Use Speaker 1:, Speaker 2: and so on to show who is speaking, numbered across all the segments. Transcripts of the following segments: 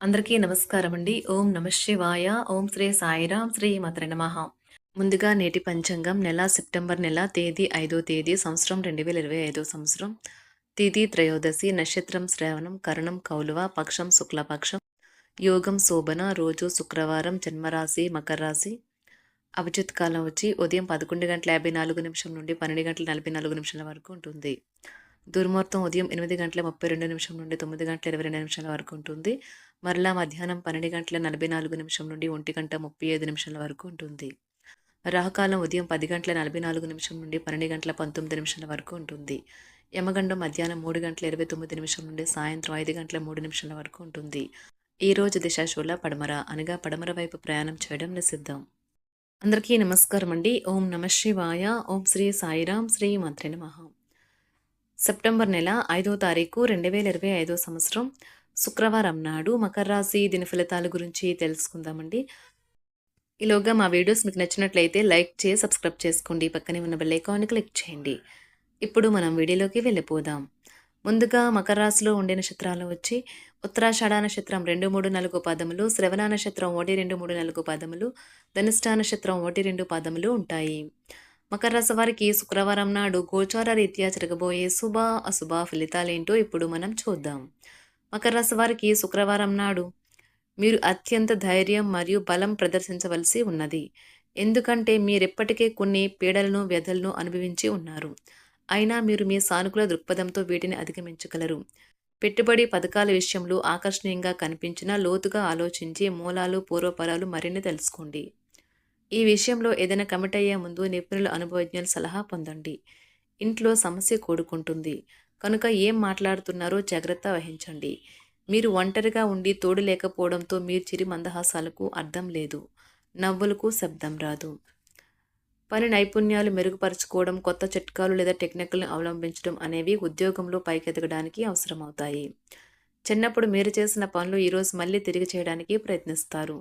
Speaker 1: అందరికీ నమస్కారం అండి. ఓం నమ శివాయ. ఓం శ్రీ సాయిరాం శ్రీ మాత్ర నమః. ముందుగా నేటి పంచాంగం నెల సెప్టెంబర్ నెల తేదీ ఐదో తేదీ సంవత్సరం రెండు వేల ఇరవై ఐదో సంవత్సరం. తిథి త్రయోదశి నక్షత్రం శ్రవణం కరణం కౌలువ పక్షం శుక్లపక్షం యోగం శోభన రోజు శుక్రవారం జన్మరాశి మకర రాశి అభిజిత్ కాలం వచ్చి ఉదయం పదకొండు గంటల యాభై నాలుగు నిమిషం నుండి పన్నెండు గంటల నలభై నాలుగు నిమిషాల వరకు ఉంటుంది. దుర్ముహూర్తం ఉదయం ఎనిమిది గంటల ముప్పై రెండు నిమిషం నుండి తొమ్మిది గంటల ఇరవై రెండు నిమిషాల వరకు ఉంటుంది. మరలా మధ్యాహ్నం పన్నెండు గంటల నలభై నాలుగు నిమిషం నుండి ఒంటి గంట ముప్పై ఐదు నిమిషాల వరకు ఉంటుంది. రాహుకాలం ఉదయం పది గంటల నలభై నాలుగు నిమిషం నుండి పన్నెండు గంటల పంతొమ్మిది నిమిషాల వరకు ఉంటుంది. యమగండం మధ్యాహ్నం మూడు గంటల ఇరవై తొమ్మిది నిమిషం నుండి సాయంత్రం ఐదు గంటల మూడు నిమిషాల వరకు ఉంటుంది. ఈ రోజు దిశాశూల పడమర అనగా పడమర వైపు ప్రయాణం చేయడం నిషిద్ధం. అందరికీ నమస్కారం అండి ఓం నమ శివాయ. ఓం శ్రీ సాయిరాం. శ్రీ మంత్రి నమః. సెప్టెంబర్ నెల ఐదో తారీఖు రెండు వేల ఇరవై ఐదో సంవత్సరం శుక్రవారం నాడు మకర రాశి దిన ఫలితాల గురించి తెలుసుకుందామండి. ఈలోగా మా వీడియోస్ మీకు నచ్చినట్లయితే లైక్ చేసి సబ్స్క్రైబ్ చేసుకోండి. పక్కనే ఉన్న బెల్ ఐకాన్ని క్లిక్ చేయండి. ఇప్పుడు మనం వీడియోలోకి వెళ్ళిపోదాం. ముందుగా మకర రాశిలో ఉండే నక్షత్రాలు వచ్చి ఉత్తరాషాఢ నక్షత్రం రెండు మూడు నాలుగు పాదములు శ్రవణ నక్షత్రం ఒకటి రెండు మూడు నాలుగు పాదములు ధనిష్ట నక్షత్రం ఒకటి రెండు పాదములు ఉంటాయి. మకర రాశి వారికి శుక్రవారం నాడు గోచార రీత్యా జరగబోయే శుభ అశుభ ఫలితాలేంటో ఇప్పుడు మనం చూద్దాం. మకర రాశి వారికి శుక్రవారం నాడు మీరు అత్యంత ధైర్యం మరియు బలం ప్రదర్శించవలసి ఉన్నది. ఎందుకంటే మీరెప్పటికే కొన్ని పీడలను వ్యధలను అనుభవించి ఉన్నారు. అయినా మీరు మీ సానుకూల దృక్పథంతో వీటిని అధిగమించగలరు. పెట్టుబడి పథకాల విషయంలో ఆకర్షణీయంగా కనిపించిన లోతుగా ఆలోచించి మూలాలు పూర్వపరాలు మరిన్ని తెలుసుకోండి. ఈ విషయంలో ఏదైనా కమిట్ అయ్యే ముందు నిపుణుల అనుభవజ్ఞుల సలహా పొందండి. ఇంట్లో సమస్య కూడుకుంటుంది. కనుక ఏం మాట్లాడుతున్నారో జాగ్రత్త వహించండి. మీరు ఒంటరిగా ఉండి తోడు లేకపోవడంతో మీరు చిరి మందహాసాలకు అర్థం లేదు. నవ్వులకు శబ్దం రాదు. పని నైపుణ్యాలు మెరుగుపరచుకోవడం కొత్త చిట్కాలు లేదా టెక్నికల్ని అవలంబించడం అనేవి ఉద్యోగంలో పైకెదగడానికి అవసరమవుతాయి. చిన్నప్పుడు మీరు చేసిన పనులు ఈరోజు మళ్ళీ తిరిగి చేయడానికి ప్రయత్నిస్తారు.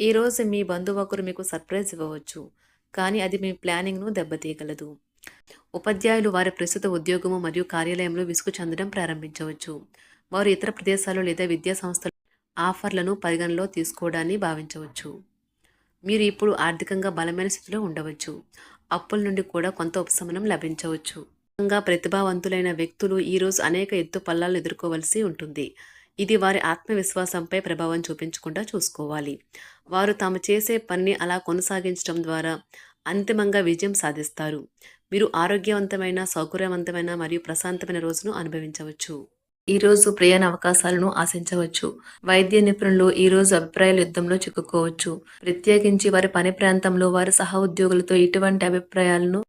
Speaker 1: ఈరోజు మీ బంధువు ఒకరు మీకు సర్ప్రైజ్ ఇవ్వవచ్చు కానీ అది మీ ప్లానింగ్ను దెబ్బతీయగలదు. ఉపాధ్యాయులు వారి ప్రస్తుత ఉద్యోగము మరియు కార్యాలయంలో విసుగు చెందడం ప్రారంభించవచ్చు. వారు ఇతర ప్రదేశాలు లేదా విద్యా సంస్థల ఆఫర్లను పరిగణలో తీసుకోవడాన్ని భావించవచ్చు. మీరు ఇప్పుడు ఆర్థికంగా బలమైన స్థితిలో ఉండవచ్చు. అప్పుల నుండి కూడా కొంత ఉపశమనం లభించవచ్చు. ముఖ్యంగా ప్రతిభావంతులైన వ్యక్తులు ఈరోజు అనేక ఎత్తు పల్లాలను ఎదుర్కోవలసి ఉంటుంది. ఇది వారి ఆత్మవిశ్వాసంపై ప్రభావం చూపించకుండా చూసుకోవాలి. వారు తాము చేసే పనిని అలా కొనసాగించడం ద్వారా అంతిమంగా విజయం సాధిస్తారు. మీరు ఆరోగ్యవంతమైన సౌకర్యవంతమైన మరియు ప్రశాంతమైన రోజును అనుభవించవచ్చు. ఈ రోజు ప్రయాణ అవకాశాలను ఆశించవచ్చు. వైద్య నిపుణులు ఈ రోజు అభిప్రాయాల యుద్ధంలో చిక్కుకోవచ్చు. ప్రత్యేకించి వారి పని ప్రాంతంలో వారి సహ ఉద్యోగులతో ఇటువంటి అభిప్రాయాలను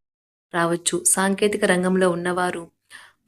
Speaker 1: రావచ్చు. సాంకేతిక రంగంలో ఉన్నవారు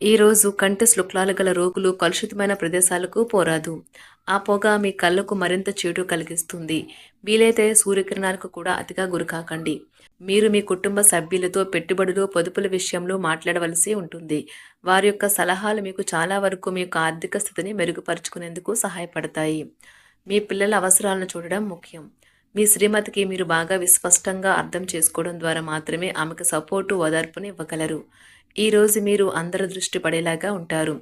Speaker 1: ఈరోజు కంటి శుక్లాలు గల రోగులు కలుషితమైన ప్రదేశాలకు పోరాదు. ఆ పొగ మీ కళ్ళకు మరింత చేటు కలిగిస్తుంది. వీలైతే సూర్యకిరణాలకు కూడా అతిగా గురికాకండి మీరు మీ కుటుంబ సభ్యులతో పెట్టుబడులు పొదుపుల విషయంలో మాట్లాడవలసి ఉంటుంది. వారి యొక్క సలహాలు మీకు చాలా వరకు మీ యొక్క ఆర్థిక స్థితిని మెరుగుపరుచుకునేందుకు సహాయపడతాయి. మీ పిల్లల అవసరాలను చూడడం ముఖ్యం. మీ శ్రీమతికి మీరు బాగా విస్పష్టంగా అర్థం చేసుకోవడం ద్వారా మాత్రమే ఆమెకు సపోర్టు ఓదార్పుని ఇవ్వగలరు. ఈరోజు మీరు అందరి దృష్టి పడేలాగా ఉంటారు.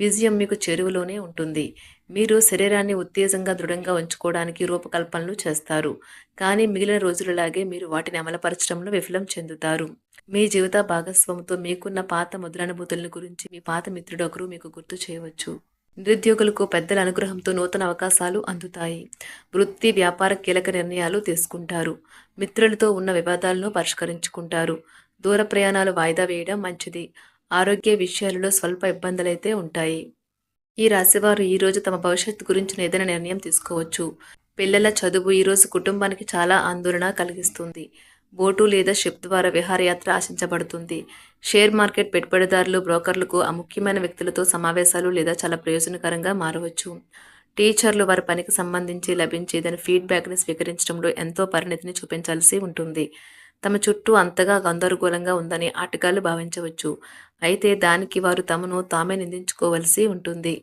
Speaker 1: విజయం మీకు చెరువులోనే ఉంటుంది. మీరు శరీరాన్ని ఉత్తేజంగా దృఢంగా ఉంచుకోవడానికి రూపకల్పనలు చేస్తారు. కానీ మిగిలిన రోజులలాగే మీరు వాటిని అమలుపరచడంలో విఫలం చెందుతారు. మీ జీవిత భాగస్వామితో మీకున్న పాత ముద్రానుభూతులను గురించి మీ పాత మిత్రుడు ఒకరు మీకు గుర్తు చేయవచ్చు. నిరుద్యోగులకు పెద్దల అనుగ్రహంతో నూతన అవకాశాలు అందుతాయి. వృత్తి వ్యాపార కీలక నిర్ణయాలు తీసుకుంటారు. మిత్రులతో ఉన్న వివాదాలను పరిష్కరించుకుంటారు. దూర ప్రయాణాలు వాయిదా వేయడం మంచిది. ఆరోగ్య విషయాలలో స్వల్ప ఇబ్బందులైతే ఉంటాయి. ఈ రాశివారు ఈరోజు తమ భవిష్యత్తు గురించి ఏదైనా నిర్ణయం తీసుకోవచ్చు. పిల్లల చదువు ఈరోజు కుటుంబానికి చాలా ఆందోళన కలిగిస్తుంది. బోటు లేదా షిప్ ద్వారా విహారయాత్ర ఆశించబడుతుంది. షేర్ మార్కెట్ పెట్టుబడిదారులు బ్రోకర్లకు ఆ ముఖ్యమైన వ్యక్తులతో సమావేశాలు లేదా చాలా ప్రయోజనకరంగా మారవచ్చు. టీచర్లు వారి పనికి సంబంధించి లభించేదని ఫీడ్బ్యాక్ని స్వీకరించడంలో ఎంతో పరిణితిని చూపించాల్సి ఉంటుంది. తమ చుట్టూ అంతగా గందరగోళంగా ఉందని ఆటగాళ్ళు భావించవచ్చు. అయితే దానికి వారు తమను తామే నిందించుకోవలసి ఉంటుంది.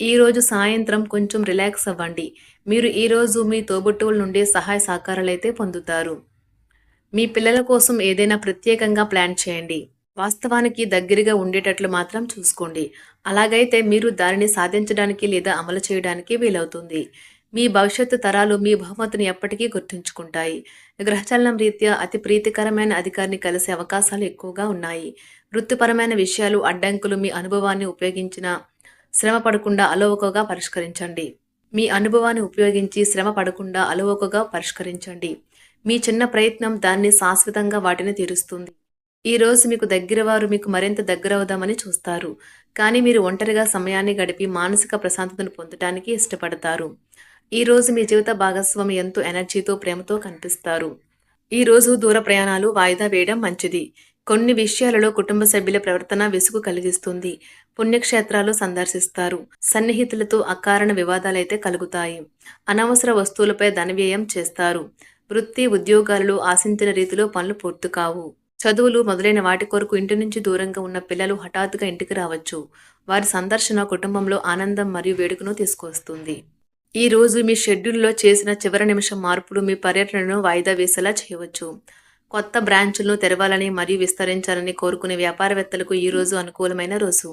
Speaker 1: ఈరోజు సాయంత్రం కొంచెం రిలాక్స్ అవ్వండి. మీరు ఈరోజు మీ తోబుట్టువుల నుండి సహాయ సహకారాలైతే పొందుతారు. మీ పిల్లల కోసం ఏదైనా ప్రత్యేకంగా ప్లాన్ చేయండి. వాస్తవానికి దగ్గరగా ఉండేటట్లు మాత్రం చూసుకోండి. అలాగైతే మీరు దానిని సాధించడానికి లేదా అమలు చేయడానికి వీలవుతుంది. మీ భవిష్యత్తు తరాలు మీ బహుమతిని ఎప్పటికీ గుర్తుంచుకుంటాయి. గ్రహచలనం రీత్యా అతి ప్రీతికరమైన అధికారిని కలిసే అవకాశాలు ఎక్కువగా ఉన్నాయి. వృత్తిపరమైన విషయాలు అడ్డంకులు మీ అనుభవాన్ని ఉపయోగించిన శ్రమ పడకుండా అలవకగా పరిష్కరించండి. మీ అనుభవాన్ని ఉపయోగించి శ్రమ పడకుండా అలవకగా పరిష్కరించండి. మీ చిన్న ప్రయత్నం దాన్ని శాశ్వతంగా వాటిని తీరుస్తుంది. ఈ రోజు మీకు దగ్గరవారు మీకు మరింత దగ్గరవుదామని చూస్తారు. కానీ మీరు ఒంటరిగా సమయాన్ని గడిపి మానసిక ప్రశాంతతను పొందటానికి ఇష్టపడతారు. ఈ రోజు మీ జీవిత భాగస్వామి ఎంతో ఎనర్జీతో ప్రేమతో కనిపిస్తారు. ఈ రోజు దూర ప్రయాణాలు వాయిదా వేయడం మంచిది. కొన్ని విషయాలలో కుటుంబ సభ్యుల ప్రవర్తన విసుగు కలిగిస్తుంది. పుణ్యక్షేత్రాలు సందర్శిస్తారు. సన్నిహితులతో అకారణ వివాదాలైతే కలుగుతాయి. అనవసర వస్తువులపై ధనవ్యయం చేస్తారు. వృత్తి ఉద్యోగాలలో ఆశించిన రీతిలో పనులు పూర్తి కావు. చదువులు మొదలైన వాటి కొరకు ఇంటి నుంచి దూరంగా ఉన్న పిల్లలు హఠాత్తుగా ఇంటికి రావచ్చు. వారి సందర్శన కుటుంబంలో ఆనందం మరియు వేడుకను తీసుకొస్తుంది ఈ రోజు మీ షెడ్యూల్లో చేసిన చివరి నిమిషం మార్పులు మీ పర్యటనను వాయిదా వేసేలా చేయవచ్చు. కొత్త బ్రాంచులను తెరవాలని మరియు విస్తరించాలని కోరుకునే వ్యాపారవేత్తలకు ఈ రోజు అనుకూలమైన రోజు.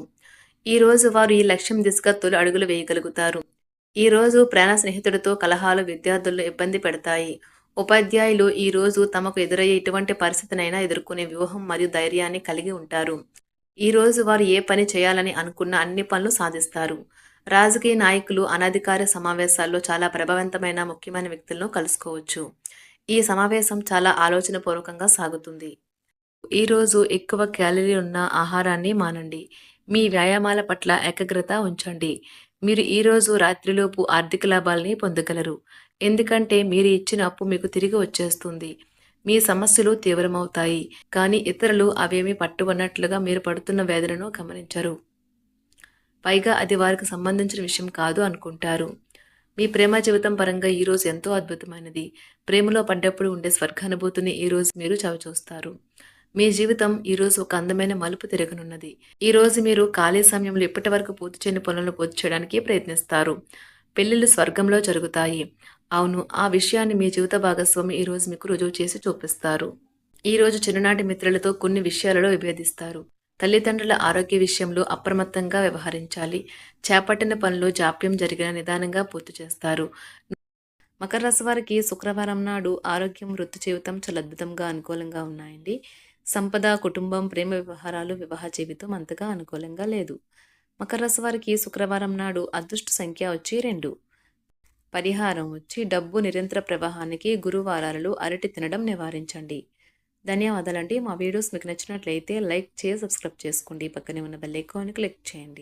Speaker 1: ఈ రోజు వారు ఈ లక్ష్యం దిశగా తొలి అడుగులు వేయగలుగుతారు. ఈ రోజు ప్రాణ స్నేహితుడితో కలహాలు విద్యార్థులను ఇబ్బంది పెడతాయి. ఉపాధ్యాయులు ఈ రోజు తమకు ఎదురయ్యే ఎటువంటి పరిస్థితినైనా ఎదుర్కొనే వ్యూహం మరియు ధైర్యాన్ని కలిగి ఉంటారు. ఈ రోజు వారు ఏ పని చేయాలని అనుకున్న అన్ని పనులు సాధిస్తారు. రాజకీయ నాయకులు అనధికార సమావేశాల్లో చాలా ప్రభావవంతమైన ముఖ్యమైన వ్యక్తులను కలుసుకోవచ్చు. ఈ సమావేశం చాలా ఆలోచనపూర్వకంగా సాగుతుంది. ఈరోజు ఎక్కువ క్యాలరీ ఉన్న ఆహారాన్ని మానండి. మీ వ్యాయామాల పట్ల ఏకాగ్రత ఉంచండి. మీరు ఈరోజు రాత్రిలోపు ఆర్థిక లాభాలని పొందగలరు. ఎందుకంటే మీరు ఇచ్చిన అప్పు మీకు తిరిగి వచ్చేస్తుంది. మీ సమస్యలు తీవ్రమవుతాయి. కానీ ఇతరులు అవేమీ పట్టువన్నట్లుగా మీరు పడుతున్న వేదనను గమనించరు. పైగా అది వారికి సంబంధించిన విషయం కాదు అనుకుంటారు. మీ ప్రేమ జీవితం పరంగా ఈరోజు ఎంతో అద్భుతమైనది. ప్రేమలో పడ్డప్పుడు ఉండే స్వర్గానుభూతిని ఈరోజు మీరు చవిచూస్తారు. మీ జీవితం ఈరోజు ఒక అందమైన మలుపు తిరగనున్నది. ఈరోజు మీరు ఖాళీ సమయంలో ఇప్పటి వరకు పూర్తి చేయని పనులను పూర్తి చేయడానికి ప్రయత్నిస్తారు. పెళ్ళిళ్ళు స్వర్గంలో జరుగుతాయి. అవును ఆ విషయాన్ని మీ జీవిత భాగస్వామి ఈరోజు మీకు రుజువు చేసి చూపిస్తారు. ఈరోజు చిన్ననాటి మిత్రులతో కొన్ని విషయాలలో విభేదిస్తారు. తల్లిదండ్రుల ఆరోగ్య విషయంలో అప్రమత్తంగా వ్యవహరించాలి. చేపట్టిన పనులు జాప్యం జరిగిన నిదానంగా పూర్తి చేస్తారు. మకర రాశి వారికి శుక్రవారం నాడు ఆరోగ్యం వృత్తి జీవితం చాలా అద్భుతంగా అనుకూలంగా ఉన్నాయండి. సంపద కుటుంబం ప్రేమ వ్యవహారాలు వివాహ జీవితం అంతగా అనుకూలంగా లేదు. మకర రాశి వారికి శుక్రవారం నాడు అదృష్ట సంఖ్య వచ్చి రెండు. పరిహారం వచ్చి డబ్బు నిరంతర ప్రవాహానికి గురువారాలలో అరటి తినడం నివారించండి. ధన్యవాదాలండి. మా వీడియోస్ మీకు నచ్చినట్లయితే లైక్ చేసి సబ్స్క్రైబ్ చేసుకోండి. పక్కనే ఉన్న బెల్ ఐకాన్ క్లిక్ చేయండి.